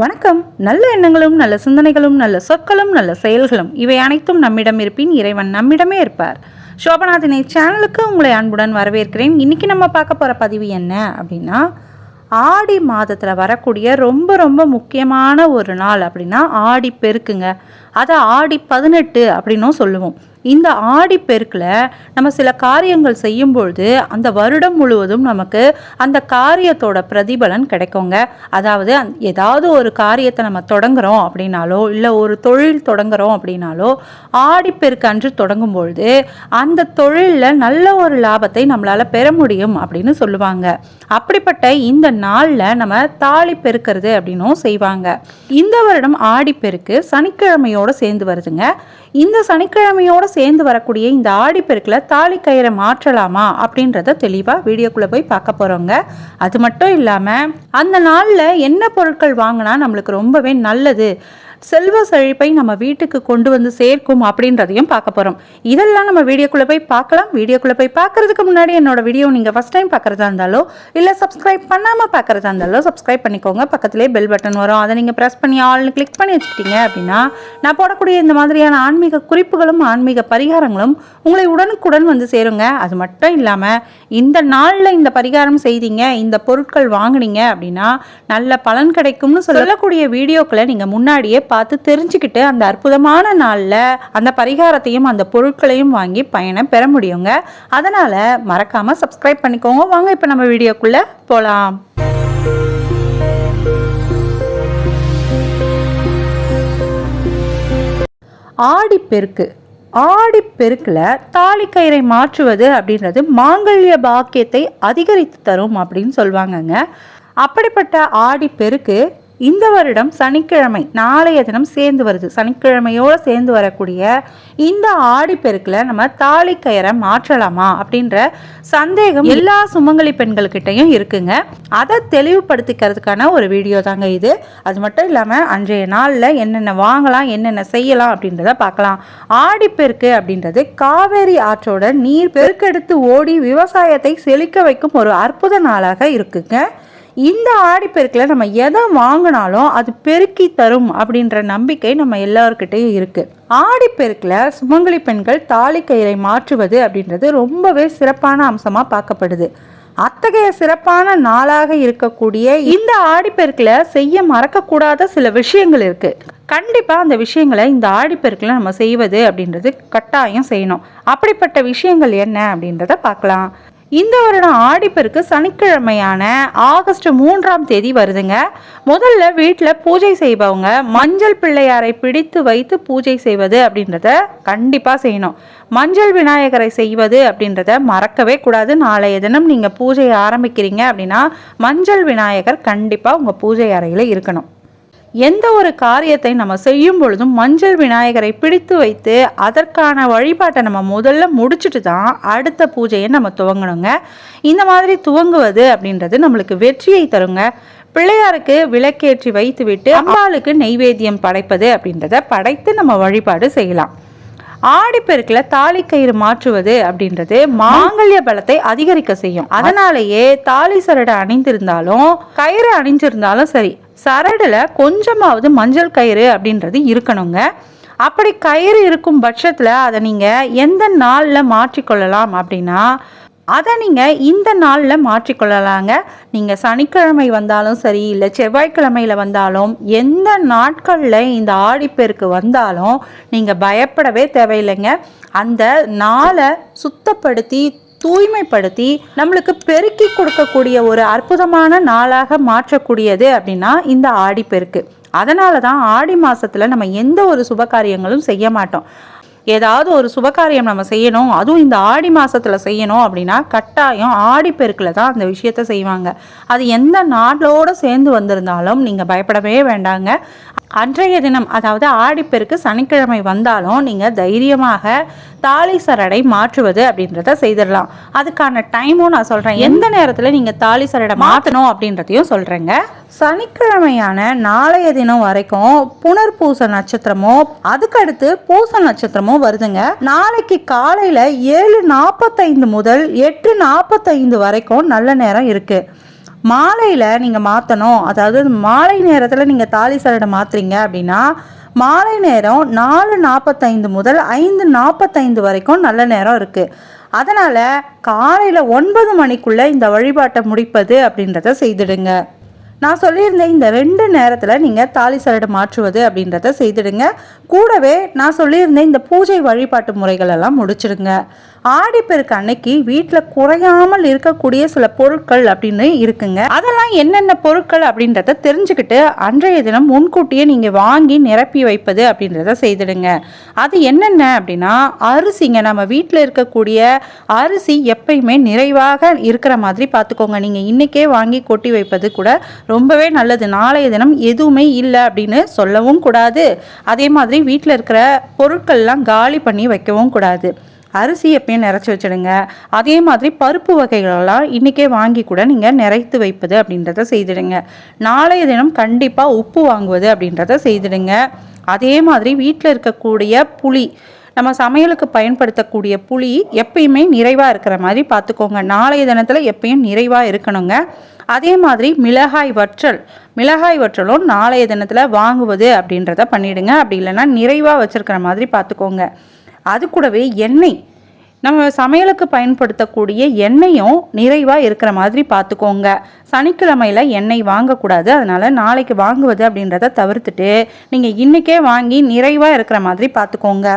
வணக்கம். நல்ல எண்ணங்களும் நல்ல சிந்தனைகளும் நல்ல சொற்களும் நல்ல செயல்களும் இவை அனைத்தும் நம்மிடம் இருப்பின் இறைவன் நம்மிடமே இருப்பார். சோபநாதினை சேனலுக்கு உங்களை அன்புடன் வரவேற்கிறேன். இன்றைக்கி நம்ம பார்க்க போகிற பதிவு என்ன அப்படின்னா ஆடி மாதத்தில் வரக்கூடிய ரொம்ப ரொம்ப முக்கியமான ஒரு நாள் அப்படின்னா ஆடி பெருக்குங்க. அதை ஆடி பதினெட்டு அப்படின்னும் சொல்லுவோம். இந்த ஆடி பெருக்கில் நம்ம சில காரியங்கள் செய்யும் பொழுது அந்த வருடம் முழுவதும் நமக்கு அந்த காரியத்தோட பிரதிபலன் கிடைக்குங்க. அதாவது ஏதாவது ஒரு காரியத்தை நம்ம தொடங்குறோம் அப்படின்னாலோ இல்லை ஒரு தொழில் தொடங்குறோம் அப்படின்னாலோ ஆடிப்பெருக்கு அன்று தொடங்கும் பொழுது அந்த தொழிலில் நல்ல ஒரு லாபத்தை நம்மளால் பெற முடியும் அப்படின்னு சொல்லுவாங்க. அப்படிப்பட்ட இந்த நாளில் நம்ம தாலி பெருக்கிறது அப்படின்னும் செய்வாங்க. இந்த வருடம் ஆடிப்பெருக்கு சனிக்கிழமையோட சேர்ந்து வருதுங்க. இந்த சனிக்கிழமையோட சேர்ந்து வரக்கூடிய இந்த ஆடிப்பெருக்கில் தாலி கயிறை மாற்றலாமா அப்படின்றத தெளிவாக வீடியோக்குள்ளே போய் பார்க்க போகிறோங்க அது மட்டும் இல்லாமல் அந்த நாளில் என்ன பொருட்கள் வாங்கினா நம்மளுக்கு ரொம்பவே நல்லது? செல்வ செழிப்பை நம்ம வீட்டுக்கு கொண்டு வந்து சேர்க்கும் அப்படின்றதையும் பார்க்க போகிறோம் இதெல்லாம் நம்ம வீடியோக்குள்ளே போய் பார்க்கலாம். வீடியோக்குள்ளே போய் பார்க்கறதுக்கு முன்னாடி என்னோட வீடியோ நீங்கள் ஃபஸ்ட் டைம் பார்க்குறதா இருந்தாலோ இல்லை சப்ஸ்கிரைப் பண்ணாமல் பார்க்குறதா இருந்தாலோ சப்ஸ்கிரைப் பண்ணிக்கோங்க. பக்கத்துலேயே பெல் பட்டன் வரும். அதை நீங்கள் ப்ரெஸ் பண்ணி ஆள்னு கிளிக் பண்ணி வச்சுக்கிட்டீங்க அப்படின்னா நான் போடக்கூடிய இந்த மாதிரியான ஆன்மீக குறிப்புகளும் ஆன்மீக பரிகாரங்களும் உங்களை உடனுக்குடன் வந்து சேருங்க. அது மட்டும் இல்லாமல் இந்த நாளில் இந்த பரிகாரம் செய்தீங்க இந்த பொருட்கள் வாங்குனீங்க அப்படின்னா நல்ல பலன் கிடைக்கும்னு சொல்லக்கூடிய வீடியோக்களை நீங்கள் முன்னாடியே பார்த்து தெரிஞ்சுக்கிட்டு அந்த அற்புதமான நாளில் அந்த பரிகாரத்தையும் அந்த பொருட்களையும் வாங்கி பயனை பெற முடியுங்க. அதனால் மறக்காமல் சப்ஸ்கிரைப் பண்ணிக்கோங்க. வாங்க இப்போ நம்ம வீடியோக்குள்ளே போகலாம் ஆடிப்பெருக்கு ஆடிப்பெருக்கில் தாலிக்கயிறை மாற்றுவது அப்படின்றது மாங்கல்ய பாக்கியத்தை அதிகரித்து தரும் அப்படின்னு சொல்லுவாங்கங்க அப்படிப்பட்ட ஆடிப்பெருக்கு இந்த வருடம் சனிக்கிழமை நாளைய தினம் சேர்ந்து வருது. சனிக்கிழமையோடு சேர்ந்து வரக்கூடிய இந்த ஆடிப்பெருக்கில் நம்ம தாலிக்கயிறை மாற்றலாமா அப்படின்ற சந்தேகம் எல்லா சுமங்கலி பெண்கள்கிட்டையும் இருக்குங்க. அதை தெளிவுபடுத்திக்கிறதுக்கான ஒரு வீடியோ தாங்க இது. அது மட்டும் இல்லாமல் அன்றைய நாளில் என்னென்ன வாங்கலாம் என்னென்ன செய்யலாம் அப்படின்றத பார்க்கலாம். ஆடிப்பெருக்கு அப்படின்றது காவேரி ஆற்றோட நீர் பெருக்கெடுத்து ஓடி விவசாயத்தை செழிக்க வைக்கும் ஒரு அற்புத நாளாக இருக்குங்க. இந்த ஆடிப்பெருக்கில் நம்ம எதை வாங்கினாலும் அது பெருக்கி தரும் அப்படின்ற நம்பிக்கை நம்ம எல்லாருக்கிட்டேயும் இருக்குது ஆடிப்பெருக்கில் சுமங்கலி பெண்கள் தாலி கயிறை மாற்றுவது அப்படின்றது ரொம்பவே சிறப்பான அம்சமாக பார்க்கப்படுது. அத்தகைய சிறப்பான நாளாக இருக்கக்கூடிய இந்த ஆடிப்பெருக்கில் செய்ய மறக்கக்கூடாத சில விஷயங்கள் இருக்குது கண்டிப்பாக அந்த விஷயங்களை இந்த ஆடிப்பெருக்கில் நம்ம செய்வது அப்படின்றது கட்டாயம் செய்யணும். அப்படிப்பட்ட விஷயங்கள் என்ன அப்படின்றத பார்க்கலாம். இந்த வருடம் ஆடிப்பெருக்கு சனிக்கிழமையான ஆகஸ்ட் மூன்றாம் தேதி வருதுங்க. முதல்ல வீட்டில் பூஜை செய்பவங்க மஞ்சள் பிள்ளையாரை பிடித்து வைத்து பூஜை செய்வது அப்படின்றத கண்டிப்பாக செய்யணும். மஞ்சள் விநாயகரை செய்வது அப்படின்றத மறக்கவே கூடாது. நாளைய தினம் நீங்கள் பூஜையை ஆரம்பிக்கிறீங்க அப்படின்னா மஞ்சள் விநாயகர் கண்டிப்பாக உங்கள் பூஜை அறையில் இருக்கணும். எந்த ஒரு காரியத்தை நம்ம செய்யும் பொழுதும் மஞ்சள் விநாயகரை பிடித்து வைத்து அதற்கான வழிபாட்டை நம்ம முதல்ல முடிச்சுட்டு தான் அடுத்த பூஜையை நம்ம துவங்கணுங்க. இந்த மாதிரி துவங்குவது அப்படின்றது நம்மளுக்கு வெற்றியை தருங்க. பிள்ளையாருக்கு விளக்கேற்றி வைத்துவிட்டு அம்பாளுக்கு நெய்வேத்தியம் படைப்பது அப்படின்றத படைத்து நம்ம வழிபாடு செய்யலாம். ஆடிப்பெருக்கில் தாலி கயிறு மாற்றுவது அப்படின்றது மாங்கல்ய பலத்தை அதிகரிக்க செய்யும். அதனாலேயே தாலி சரடை அணிந்திருந்தாலும் கயிறு அணிஞ்சிருந்தாலும் சரி சரடில் கொஞ்சமாவது மஞ்சள் கயிறு அப்படின்றது இருக்கணுங்க. அப்படி கயிறு இருக்கும் பட்சத்தில் அதை நீங்கள் எந்த நாளில் மாற்றிக்கொள்ளலாம் அப்படின்னா அதை நீங்கள் இந்த நாளில் மாற்றிக்கொள்ளலாங்க. நீங்கள் சனிக்கிழமை வந்தாலும் சரி இல்லை செவ்வாய்க்கிழமையில் வந்தாலும் எந்த நாட்களில் இந்த ஆடிப்பெருக்கு வந்தாலும் நீங்கள் பயப்படவே தேவையில்லைங்க. அந்த நாளை சுத்தப்படுத்தி தூய்மைப்படுத்தி நம்மளுக்கு பெருக்கி கொடுக்கக்கூடிய ஒரு அற்புதமான நாளாக மாற்றக்கூடியது அப்படின்னா இந்த ஆடிப்பெருக்கு அதனால தான் ஆடி மாசத்துல நம்ம எந்த ஒரு சுபகாரியங்களும் செய்ய மாட்டோம். ஏதாவது ஒரு சுபகாரியம் நம்ம செய்யணும் அதுவும் இந்த ஆடி மாசத்துல செய்யணும் அப்படின்னா கட்டாயம் ஆடிப்பெருக்கில் தான் அந்த விஷயத்த செய்வாங்க. அது எந்த நாட்டோட சேர்ந்து வந்திருந்தாலும் நீங்கள் பயப்படவே வேண்டாங்க. அன்றைய தினம் அதாவது ஆடிப்பெருக்கு சனிக்கிழமை வந்தாலும் நீங்கள் தைரியமாக தாலி சரடை மாற்றுவது அப்படின்றத செய்திடலாம். அதுக்கான டைமும் நான் சொல்கிறேன் எந்த நேரத்தில் நீங்கள் தாலி சரடை மாற்றணும் அப்படின்றதையும் சொல்கிறேங்க சனிக்கிழமையான நாளைய தினம் வரைக்கும் புனர்பூச நட்சத்திரமோ அதுக்கடுத்து பூச நட்சத்திரமோ வருதுங்க. நாளைக்கு காலையில் ஏழு நாற்பத்தைந்து முதல் எட்டு நாற்பத்தைந்து வரைக்கும் நல்ல நேரம் இருக்குது மாலையில் நீங்கள் மாற்றணும் அதாவது மாலை நேரத்தில் நீங்கள் தாலி சரடை மாற்றுறீங்க அப்படின்னா மாலை நேரம் நாலு நாற்பத்தைந்து முதல் ஐந்து நாற்பத்தைந்து வரைக்கும் நல்ல நேரம் இருக்குது அதனால் காலையில் ஒன்பது மணிக்குள்ளே இந்த வழிபாட்டை முடிப்பது அப்படின்றத செய்திடுங்க. நான் சொல்லியிருந்தேன் இந்த ரெண்டு நேரத்தில் நீங்கள் தாலி சரடை மாற்றுவது அப்படின்றத செய்திடுங்க. கூடவே நான் சொல்லியிருந்தேன் இந்த பூஜை வழிபாட்டு முறைகள் எல்லாம் முடிச்சிடுங்க. ஆடிப்பெருக்கு அன்னைக்கு வீட்டில் குறையாமல் இருக்கக்கூடிய சில பொருட்கள் அப்படின்னு இருக்குங்க. அதெல்லாம் என்னென்ன பொருட்கள் அப்படின்றத தெரிஞ்சுக்கிட்டு அன்றைய தினம் முன்கூட்டியே நீங்கள் வாங்கி நிரப்பி வைப்பது அப்படின்றத செய்திடுங்க. அது என்னென்ன அப்படின்னா அரிசிங்க நம்ம வீட்டில் இருக்கக்கூடிய அரிசி எப்பயுமே நிறைவாக இருக்கிற மாதிரி பார்த்துக்கோங்க. நீங்கள் இன்றைக்கே வாங்கி கொட்டி வைப்பது கூட ரொம்பவே நல்லது. நாளைய தினம் எதுவுமே இல்லை அப்படின்னு சொல்லவும் கூடாது. அதே மாதிரி வீட்டில் இருக்கிற பொருட்கள்லாம் காலி பண்ணி வைக்கவும் கூடாது. அரிசி எப்பயும் நிறச்சி வச்சிடுங்க. அதே மாதிரி பருப்பு வகைகளெல்லாம் இன்றைக்கே வாங்கி கூட நீங்கள் நிறைத்து வைப்பது அப்படின்றத செய்திடுங்க. நாளைய தினம் கண்டிப்பாக உப்பு வாங்குவது அப்படின்றத செய்திடுங்க. அதே மாதிரி வீட்டில் இருக்கக்கூடிய புளி நம்ம சமையலுக்கு பயன்படுத்தக்கூடிய புளி எப்பயுமே நிறைவாக இருக்கிற மாதிரி பார்த்துக்கோங்க. நாளைய தினத்தில் எப்பயும் நிறைவாக இருக்கணுங்க. அதே மாதிரி மிளகாய் வற்றல். மிளகாய் வற்றலும் நாளைய தினத்தில் வாங்குவது அப்படின்றத பண்ணிவிடுங்க அப்படி இல்லைன்னா நிறைவாக வச்சுருக்கிற மாதிரி பார்த்துக்கோங்க. அது கூடவே எண்ணெய். நம்ம சமையலுக்கு பயன்படுத்தக்கூடிய எண்ணெயும் நிறைவாக இருக்கிற மாதிரி பார்த்துக்கோங்க. சனிக்கிழமையில் எண்ணெய் வாங்கக்கூடாது. அதனால் நாளைக்கு வாங்குவது அப்படின்றத தவிர்த்துட்டு நீங்கள் இன்றைக்கே வாங்கி நிறைவாக இருக்கிற மாதிரி பார்த்துக்கோங்க.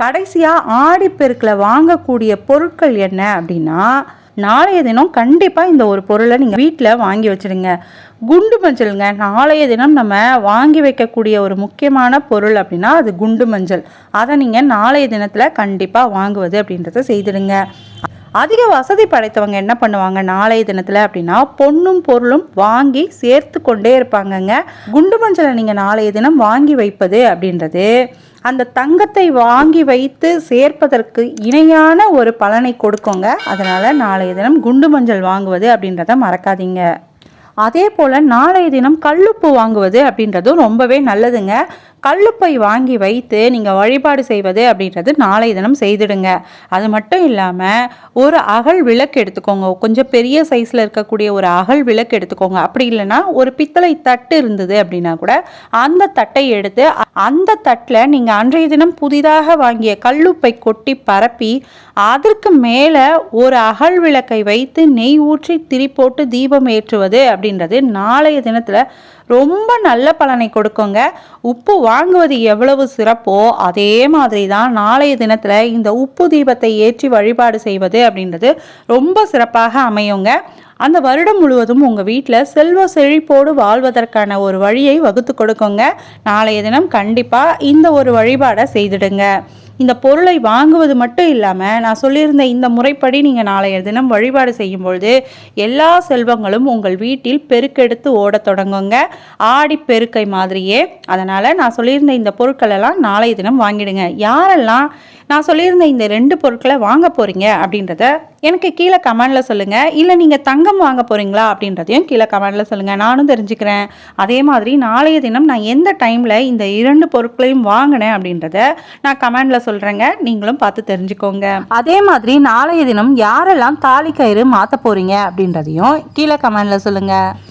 கடைசியாக ஆடிப்பெருக்கில் வாங்கக்கூடிய பொருட்கள் என்ன அப்படின்னா நாளைய தினம் கண்டிப்பாக இந்த ஒரு பொருளை நீங்கள் வீட்டில் வாங்கி வச்சுருங்க குண்டு மஞ்சளுங்க. நாளைய தினம் நம்ம வாங்கி வைக்கக்கூடிய ஒரு முக்கியமான பொருள் அப்படின்னா அது குண்டு மஞ்சள். அதை நீங்கள் நாளைய தினத்தில் கண்டிப்பாக வாங்குவது அப்படின்றத செய்திடுங்க. அதிக வசதி படைத்தவங்க என்ன பண்ணுவாங்க நாளைய தினத்தில் அப்படின்னா பொண்ணும் பொருளும் வாங்கி சேர்த்து கொண்டே இருப்பாங்கங்க. குண்டு மஞ்சளை நீங்கள் நாளைய தினம் வாங்கி வைப்பது அப்படின்றது அந்த தங்கத்தை வாங்கி வைத்து சேர்ப்பதற்கு இணையான ஒரு பலனை கொடுக்கோங்க. அதனால் நாளைய தினம் குண்டு மஞ்சள் வாங்குவது அப்படின்றத மறக்காதீங்க. அதே போல் நாளைய தினம் கல்லுப்பு வாங்குவது அப்படின்றதும் ரொம்பவே நல்லதுங்க. கல்லுப்பை வாங்கி வைத்து நீங்கள் வழிபாடு செய்வது அப்படின்றது நாளைய தினம் செய்திடுங்க. அது மட்டும் இல்லாமல் ஒரு அகல் விளக்கு எடுத்துக்கோங்க. கொஞ்சம் பெரிய சைஸில் இருக்கக்கூடிய ஒரு அகல் விளக்கு எடுத்துக்கோங்க. அப்படி இல்லைன்னா ஒரு பித்தளை தட்டு இருந்தது அப்படின்னா கூட அந்த தட்டை எடுத்து அந்த தட்டில் நீங்கள் அன்றைய தினம் புதிதாக வாங்கிய கல்லுப்பை கொட்டி பரப்பி அதற்கு மேலே ஒரு அகல் விளக்கை வைத்து நெய் ஊற்றி திரி போட்டு தீபம் ஏற்றுவது அப்படின்றது நாளைய தினத்தில் ரொம்ப நல்ல பலனை கொடுக்குங்க. உப்பு வாங்குவது எவ்வளவு சிறப்போ அதே மாதிரி தான் நாளைய தினத்தில் இந்த உப்பு தீபத்தை ஏற்றி வழிபாடு செய்வது அப்படின்றது ரொம்ப சிறப்பாக அமையுங்க. அந்த வருடம் முழுவதும் உங்கள் வீட்டில் செல்வ செழிப்போடு வாழ்வதற்கான ஒரு வழியை வகுத்து கொடுக்குங்க. நாளைய தினம் கண்டிப்பாக இந்த ஒரு வழிபாடை செய்திடுங்க. இந்த பொருளை வாங்குவது மட்டும் இல்லாமல் நான் சொல்லியிருந்த இந்த முறைப்படி நீங்கள் நாளைய தினம் வழிபாடு செய்யும் பொழுது எல்லா செல்வங்களும் உங்கள் வீட்டில் பெருக்கெடுத்து ஓடத் தொடங்குங்க. ஆடி பெருக்கை மாதிரியே. அதனால் நான் சொல்லியிருந்த இந்த பொருட்கள் எல்லாம் நாளைய தினம் வாங்கிடுங்க. யாரெல்லாம் நான் சொல்லியிருந்த இந்த ரெண்டு பொருட்களை வாங்க போகிறீங்க அப்படின்றத எனக்கு கீழே கமெண்டில் சொல்லுங்கள் இல்லை நீங்கள் தங்கம் வாங்க போகிறீங்களா அப்படின்றதையும் கீழே கமெண்டில் சொல்லுங்கள் நானும் தெரிஞ்சுக்கிறேன். அதே மாதிரி நாளைய தினம் நான் எந்த டைமில் இந்த இரண்டு பொருட்களையும் வாங்கினேன் அப்படின்றத நான் கமெண்டில் சொல்கிறேங்க நீங்களும் பார்த்து தெரிஞ்சுக்கோங்க. அதே மாதிரி நாளைய தினம் யாரெல்லாம் தாலி கயிறு மாற்ற போகிறீங்க அப்படின்றதையும் கீழே கமெண்டில் சொல்லுங்கள்